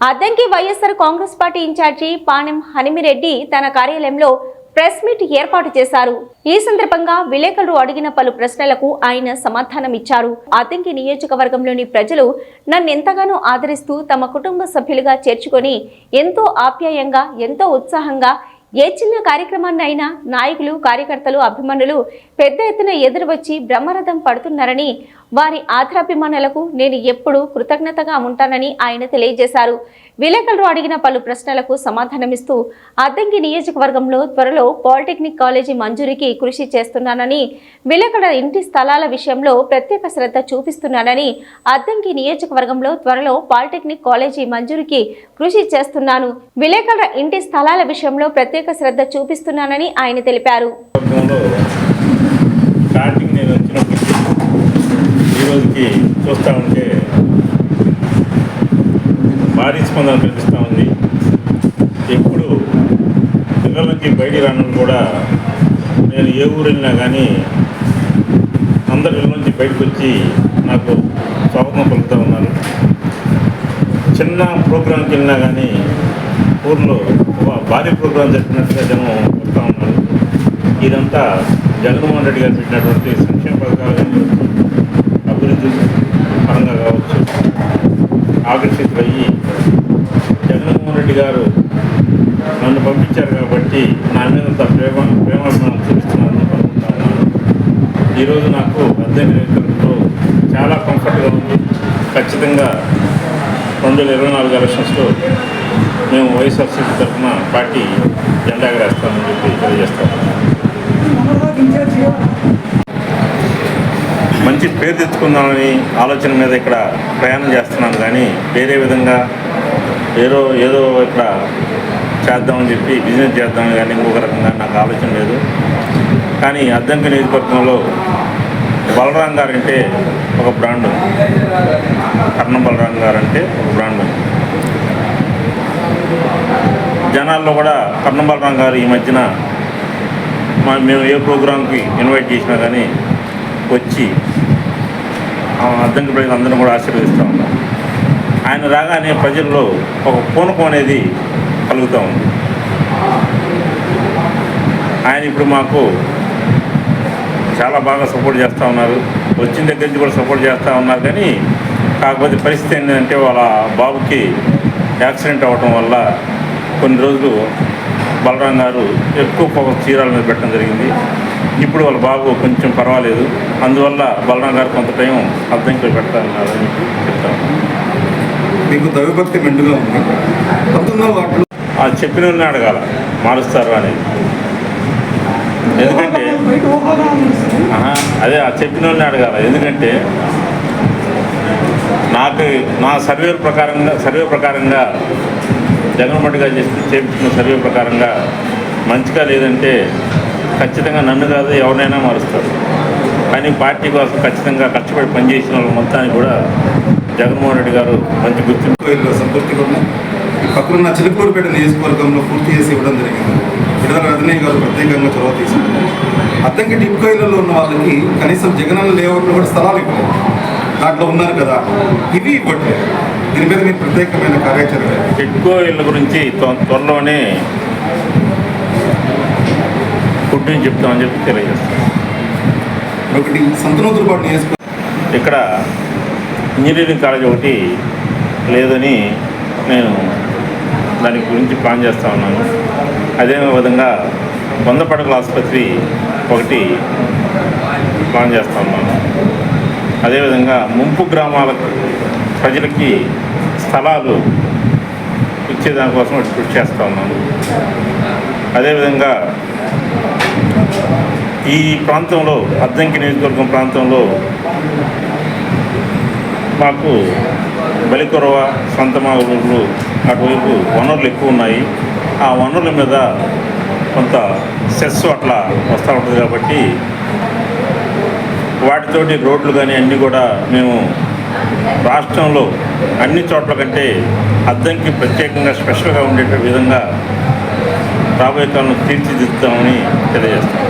Addanki YSR Congress party incharge Panem Hanimireddy తన కార్యాలయంలో press meet ఏర్పాటు చేశారు. ఈ సందర్భంగా విలేకరులు అడిగిన పలు ప్రశ్నలకు ఆయన సమాధానం ఇచ్చారు అద్దంకి నియోజకవర్గంలోని ప్రజలు నన్ను ఎంతగానో ఆదరిస్తూ తమ కుటుంబ సభ్యులుగా చేర్చుకొని ఎంతో ఆప్యాయంగా ఎంతో ఉత్సాహంగా ఏ చిన్న కార్యక్రమాన్ని నాయకులు కార్యకర్తలు అభిమానులు పెద్ద ఎత్తున ఎదురు వచ్చి బ్రహ్మరథం పడుతున్నారని వారి ఆదరాభిమానులకు నేను ఎప్పుడూ కృతజ్ఞతగా ఉంటానని ఆయన తెలియజేశారు. విలేకరులు అడిగిన పలు ప్రశ్నలకు సమాధానమిస్తూ అద్దంకి నియోజకవర్గంలో త్వరలో పాలిటెక్నిక్ కాలేజీ మంజూరీకి కృషి చేస్తున్నానని విలేకరుల ఇంటి స్థలాల విషయంలో ప్రత్యేక శ్రద్ధ చూపిస్తున్నానని అద్దంకి నియోజకవర్గంలో త్వరలో పాలిటెక్నిక్ కాలేజీ మంజూరీకి కృషి చేస్తున్నాను. విలేకరుల ఇంటి స్థలాల విషయంలో ప్రత్యేక శ్రద్ధ చూపిస్తున్నానని ఆయన తెలిపారు. ఈ చూస్తూ ఉంటే భారీ స్పందన కనిపిస్తూ ఉంది. ఎప్పుడు పిల్లలకి బయటికి రాను కూడా నేను ఏ ఊరు వెళ్ళినా కానీ అందరి నుంచి బయటకు వచ్చి నాకు స్వాగతం పలుకుతూ ఉన్నారు. చిన్న ప్రోగ్రాంకి వెళ్ళినా కానీ ఊర్లో భారీ ప్రోగ్రాం జరిపినట్టుగా జనం వస్తూ ఉన్నారు. ఇదంతా జగన్మోహన్ రెడ్డి గారు పెట్టినటువంటి సంక్షేమ పథకాలు. ఆకర్షితులయ్యి జగన్మోహన్ రెడ్డి గారు నన్ను పంపించారు కాబట్టి నా మీద అంత ప్రేమ ప్రేమాభిమానం చూపిస్తున్నారని అనుకుంటా ఈరోజు నాకు అద్దె నియోజకవర్గంలో చాలా కంఫర్ట్గా ఉంది. ఖచ్చితంగా రెండు వేల ఇరవై నాలుగు ఎలక్షన్స్లో మేము వైఎస్ఆర్సీపీ తరఫున పార్టీ జెండా ఎగరేస్తామని చెప్పి తెలియజేస్తాము మంచి పేరు తెచ్చుకుందామని ఆలోచన మీద ఇక్కడ ప్రయాణం చేస్తున్నాను కానీ వేరే విధంగా ఏదో ఏదో ఇక్కడ చేద్దామని చెప్పి బిజినెస్ చేద్దామని కానీ ఇంకొక రకంగా నాకు ఆలోచన లేదు. కానీ అద్దంకి నియోజకవర్గంలో బలరాం గారు అంటే ఒక బ్రాండ్ కర్ణం బలరాం గారు అంటే ఒక బ్రాండ్ జనాల్లో కూడా కర్ణం బలరాం గారు ఈ మధ్యన మా మేము ఏ ప్రోగ్రాంకి ఇన్వైట్ చేసినా కానీ వచ్చి ఆ ప్రజలు అందరం కూడా ఆశీర్వదిస్తూ ఉన్నారు. ఆయన రాగానే ప్రజల్లో ఒక పూనకం అనేది కలుగుతూ ఉంది. ఆయన ఇప్పుడు మాకు చాలా బాగా సపోర్ట్ చేస్తూ ఉన్నారు. వచ్చిన దగ్గర నుంచి కూడా సపోర్ట్ చేస్తూ ఉన్నారు. కానీ కాకపోతే పరిస్థితి ఏంటంటే వాళ్ళ బాబుకి యాక్సిడెంట్ అవ్వటం వల్ల కొన్ని రోజులు బలరాం గారు ఎక్కువ ఫోకస్ చీరాల మీద పెట్టడం జరిగింది. ఇప్పుడు వాళ్ళ బాబు కొంచెం పర్వాలేదు. అందువల్ల బలరాం గారు కొంత టైం అర్థంకి పెడతారన్నారు అని చెప్తాను మీకు దైవభక్తి మెండుగా ఉంది. పంతొమ్మిదవ వాటిలో ఆ చెప్పిన వాళ్ళని అడగాల మారుస్తారు అనేది. ఎందుకంటే అదే ఆ చెప్పిన వాళ్ళని అడగాల. ఎందుకంటే నాకు నా సర్వే ప్రకారంగా సర్వే ప్రకారంగా జగన్మోహన్ రెడ్డి గారు చేసి చేపించిన సర్వే ప్రకారంగా మంచిగా లేదంటే ఖచ్చితంగా నన్ను కాదు ఎవరినైనా మారుస్తారు. కానీ పార్టీ కోసం ఖచ్చితంగా కష్టపడి పనిచేసిన వాళ్ళ మొత్తాన్ని కూడా జగన్మోహన్ రెడ్డి గారు మంచి గుర్తింపు సంతృప్తిగా ఉన్నాయి. ఈ పక్కనున్న చిలుకూరుపేట నియోజకవర్గంలో పూర్తి చేసి ఇవ్వడం జరిగింది. విడుదల రజనీ గారు ప్రత్యేకంగా చొరవ తీసుకున్నారు. అద్దంకి టిప్కోయిలలో ఉన్న వాళ్ళకి కనీసం జగనన్న లేఅవుట్లో కూడా స్థలాలు ఇవ్వలేదు. దాంట్లో ఉన్నారు కదా ఇవి ఇవ్వట్లేదు. దీని మీద మీరు ప్రత్యేకమైన కార్యాచరణ ఎక్కువ ఇళ్ళ గురించి త్వ- త్వరలోనే పుట్టిని చెప్తామని చెప్పి తెలియజేస్తాం ఒకటి సంతనోతులపాటు నియోజకవర్గం ఇక్కడ ఇంజనీరింగ్ కాలేజ్ ఒకటి లేదని నేను దాని గురించి ప్లాన్ చేస్తూ ఉన్నాను. అదే విధంగా వంద పడకల ఆసుపత్రి ఒకటి ప్లాన్ చేస్తూ ఉన్నాను. అదేవిధంగా ముంపు గ్రామాల ప్రజలకి స్థలాలు ఇచ్చేదానికోసం కృషి చేస్తూ ఉన్నాను అదేవిధంగా ఈ ప్రాంతంలో అద్దంకి నియోజకవర్గం ప్రాంతంలో మాకు బలికొరవ సంతమాగులు అటువైపు వనరులు ఎక్కువ ఉన్నాయి. ఆ వనరుల మీద కొంత సెస్ అట్లా వస్తూ ఉంటుంది కాబట్టి వాటితోటి రోడ్లు కానీ అన్నీ కూడా మేము రాష్ట్రంలో అన్ని చోట్ల కంటే అద్దంకి ప్రత్యేకంగా స్పెషల్గా ఉండే విధంగా రాబోయే కాలంలో తీర్చిదిద్దామని తెలియజేస్తాం